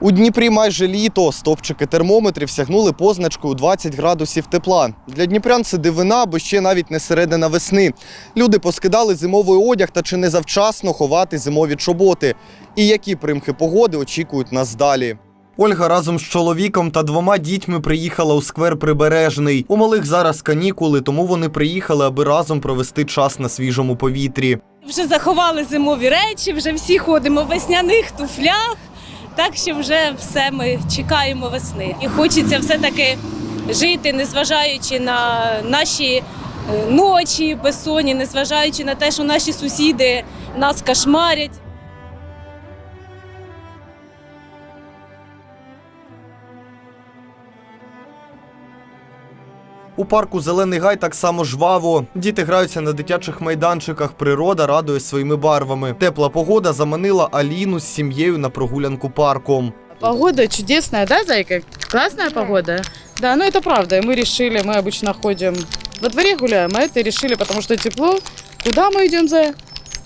У Дніпрі майже літо. Стопчики термометрів сягнули позначкою 20 градусів тепла. Для дніпрян це дивина, бо ще навіть не середина весни. Люди поскидали зимовий одяг та чи не завчасно ховати зимові чоботи. І які примхи погоди очікують нас далі. Ольга разом з чоловіком та двома дітьми приїхала у сквер Прибережний. У малих зараз канікули, тому вони приїхали, аби разом провести час на свіжому повітрі. Вже заховали зимові речі, вже всі ходимо в весняних туфлях. Так що вже все ми чекаємо весни. І хочеться все-таки жити, незважаючи на наші е, ночі безсонні, незважаючи на те, що наші сусіди нас кошмарять. У парку Зелений гай так само жваво. Діти граються на дитячих майданчиках. Природа радує своїми барвами. Тепла погода заманила Аліну з сім'єю на прогулянку парком. Погода чудесная, да, Зайка? Классная погода? Да, ну это правда. Мы решили, мы обычно ходим во дворе гуляем, а это решили, потому что тепло. Куда мы идем, Зая?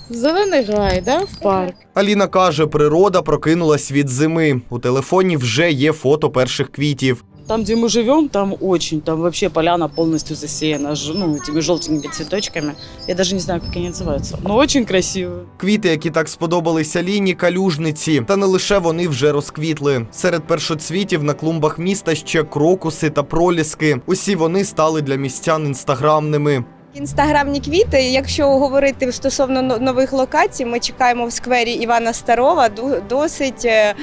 В Зеленый гай, да, в парк. Аліна каже, природа прокинулась від зими. У телефоні вже є фото перших квітів. Там, где мы живем, там очень, там вообще поляна полностью засеяна, ж- ну, этими желтенькими цветочками. Я даже не знаю, как они называются, но очень красиво. Квіти, які так сподобались Аліні, калюжниці. Та не лише вони вже розквітли. Серед першоцвітів на клумбах міста ще крокуси та проліски. Усі вони стали для містян інстаграмними. Інстаграмні квіти. Якщо говорити стосовно но- нових локацій, ми чекаємо в сквері Івана Старова ду- досить е,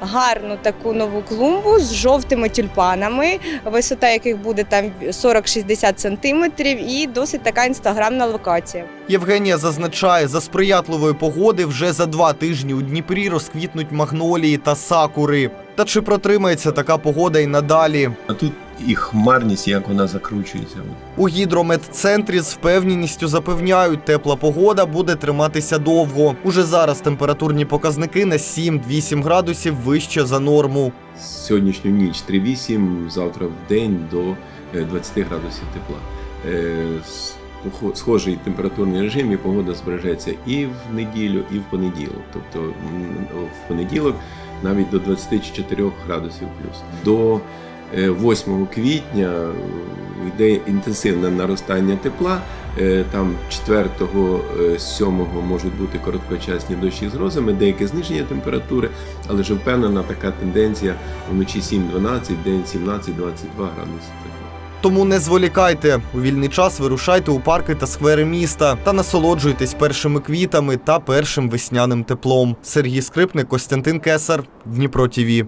гарну таку нову клумбу з жовтими тюльпанами, висота яких буде там 40-60 сантиметрів, і досить така інстаграмна локація. Євгенія зазначає, за сприятливої погоди вже за два тижні у Дніпрі розквітнуть магнолії та сакури. Та чи протримається така погода й надалі? А тут і хмарність, як вона закручується. У гідрометцентрі з впевненістю запевняють, тепла погода буде триматися довго. Уже зараз температурні показники на 7-8 градусів вище за норму. Сьогоднішню ніч 3-8, завтра в день до е, 20 градусів тепла. Е, Схожий температурний режим і погода збережеться і в неділю, і в понеділок. Тобто в понеділок навіть до 24 градусів плюс. До е, 8 квітня е, йде інтенсивне наростання тепла. Е, Там 4-го, 7-го можуть бути короткочасні дощі з грозами, деяке зниження температури, але вже впевнена така тенденція вночі 7-12, день 17-22 градуси. Тому не зволікайте. У вільний час вирушайте у парки та сквери міста та насолоджуйтесь першими квітами та першим весняним теплом. Сергій Скрипник, Костянтин Кесар, Дніпро ТІВІ.